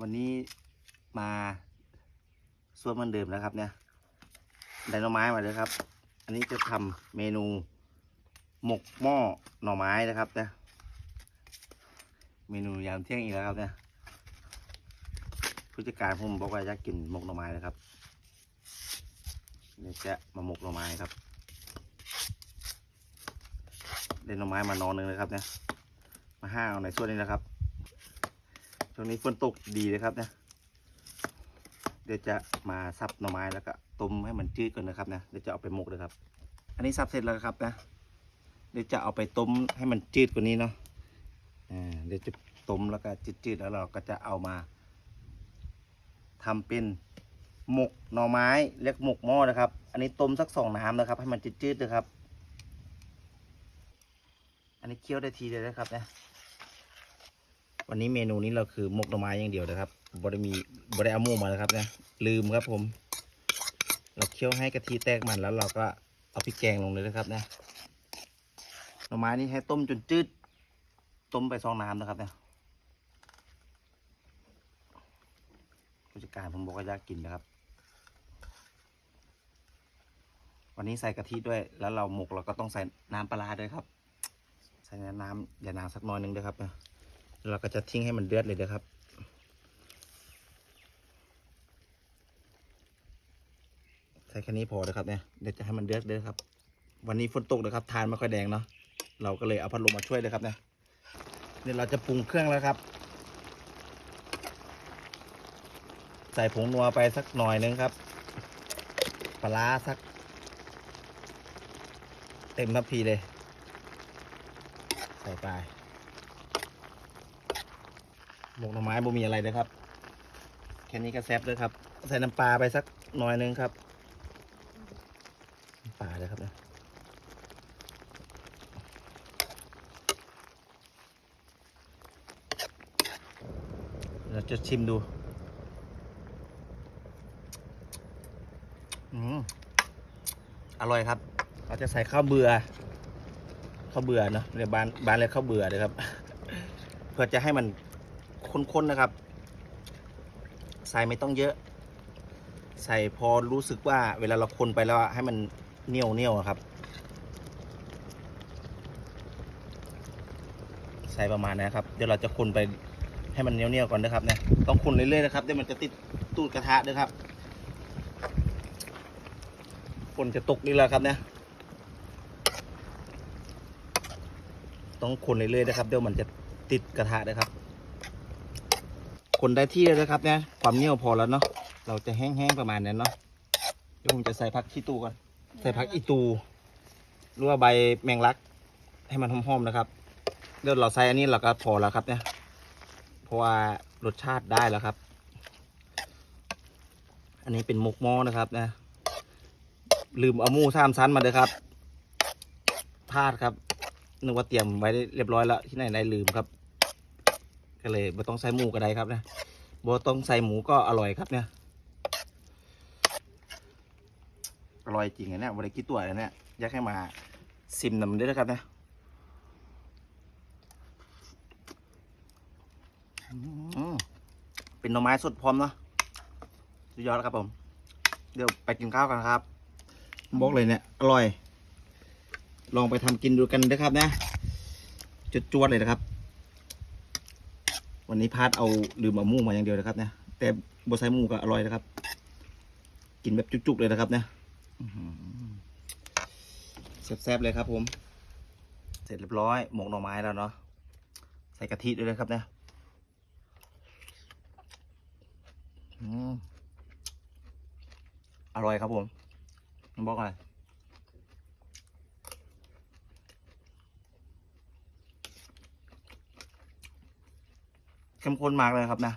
วันนี้มาสวนมันเดิมแล้วครับ เนี่ยไดโนไม้มาเลยครับ อันนี้จะทำเมนูหมกหม้อหน่อไม้นะครับเนี่ยเมนูยามเที่ยงอีกแล้วครับเนี่ยผู้จัดการผมบอกว่าอยากกินหมกหน่อไม้นะครับเดี๋ยวจะมาหมกหน่อไม้ครับได้หน่อไม้มานอนหนึ่งเลยครับเนี่ยมาห้าเอาในส่วนนี้นะครับ ช่วงนี้ฝนตกดีเลยครับเนี่ยเดี๋ยวจะมาซับหน่อไม้แล้วก็ต้มให้มันจืดก่อนนะครับนะเดี๋ยวจะเอาไปหมกเลยครับ อันนี้ซับเสร็จแล้วครับนะเดี๋ยวจะเอาไปต้มให้มันจืดกว่านี้เนาะอ่าเดี๋ยวจะต้มแล้วก็จืดๆแล้วเราก็จะเอามาทำเป็นหมกหน่อไม้เรียกหมกหม้อนะครับ อันนี้ต้มสักสองน้ำนะครับ ให้มันจืดๆนะครับ อันนี้เคี่ยวได้ทีเลยนะครับนะ วันนี้เมนูนี้เราคือมกหน่อไม้อย่างเดียวนะครับบริมีบริเอามูมานะครับนะลืมครับผม เราเคี่ยวให้กะทิแตกมันแล้วเราก็เอาพริกแกงลงเลยนะครับนะหน่อไม้นี่ให้ต้มจนจืดต้มไปสองน้ำนะครับเนี่ยผู้จัดการผมบอกว่าอยากกินนะครับ วันนี้ใส่กะทิด้วย แล้วเราหมกเราก็ต้องใส่น้ำปลาด้วยครับ ใส่น้ำอย่าน้ำสักน้อยนึงด้วยครับนะ เราก็จะทิ้งให้มันเดือดเลยนะครับใส่แค่นี้พอนะครับเนี่ยเดี๋ยวจะให้มันเดือดเลยครับ วันนี้ฝนตกนะครับทานไม่ค่อยแดงเนาะเราก็เลยเอาพัดลมมาช่วยเลยครับเนี่ยเดี๋ยเราจะปรุงเครื่องแล้วครับ ใส่ผงนัวไปสักหน่อยนึงครับปลาร้าสัก เต็มทัพพีเลย ใส่ไป หมกหน่อไม้บ่มีอะไรเลยครับ แค่นี้ก็แซ่บเลยครับ ใส่น้ำปลาไปสักหน่อยนึงครับปลาเลยครับนี่ยเราจะชิมดู อืม อร่อยครับ เราจะใส่ข้าวเบื่อ ข้าวเบื่อเนอะเรียกบ้านบ้านเรียกข้าวเบื่อเลยครับ เพื่อจะให้มัน ข้นๆนะครับ ใส่ไม่ต้องเยอะ ใส่พอรู้สึกว่าเวลาเราคนไปแล้วให้มันเหนียวเนียวครับ ใส่ประมาณนี้ครับ เดี๋ยวเราจะคนไปให้มันเหนียวเนียวก่อนนะครับเนี่ยต้องคนเรื่อยๆนะครับเดี๋ยวมันจะติดตูดกระทะด้วยครับคนจะตกนี่แหละครับเนี่ยต้องคนเรื่อยๆนะครับ เดี๋ยวมันจะติดกระทะนะครับ คนได้ที่แล้วนะครับเนี่ยความเหนียวพอแล้วเนาะเราจะแห้งๆประมาณนั้นเนาะเดี๋ยวผมจะใส่ผักขี้ตูก่อนใส่ผักอีตูหรือว่าใบแมงลัก ให้มันหอมๆนะครับเดี๋ยวเราใส่อันนี้เราก็พอแล้วครับเนี่ยเพราะว่ารสชาติได้แล้วครับ อันนี้เป็นหมกหม้อนะครับนะลืมเอาหมูสามชั้นมาเลยครับพลาดครับนึกว่าเตรียมไว้เรียบร้อยแล้วที่ไหนได้ลืมครับ ก็เลยบ่ต้องใส่หมูก็ได้ครับนะบ่ต้องใส่หมูก็อร่อยครับเนี่ยอร่อยจริงอะเนี่ยบริกิตัวเลยเนี่ยอยากให้มาซิมนำด้วยนะครับนะเป็นหน่อไม้สดพร้อมเนาะสุดยอดแล้วครับผม เดี๋ยวไปกินข้าวกันครับ บอกเลยเนี่ยอร่อย ลองไปทำกินดูกันนะครับนะจุดจวดเลยนะครับ วันนี้พาดเอาลืมเอามูมาอย่างเดียวนะครับเนี่ยแต่บใส่หมูก็อร่อยนะครับ กินแบบจุกๆเลยนะครับเนี่ยแซ่บๆเลยครับผม เสร็จเรียบร้อยหมกหน่อไม้แล้วเนาะใส่กะทิด้วยนะครับเนี่ยอร่อยครับผมมันบอกอะไเข้มข้นมากเลยครับนะ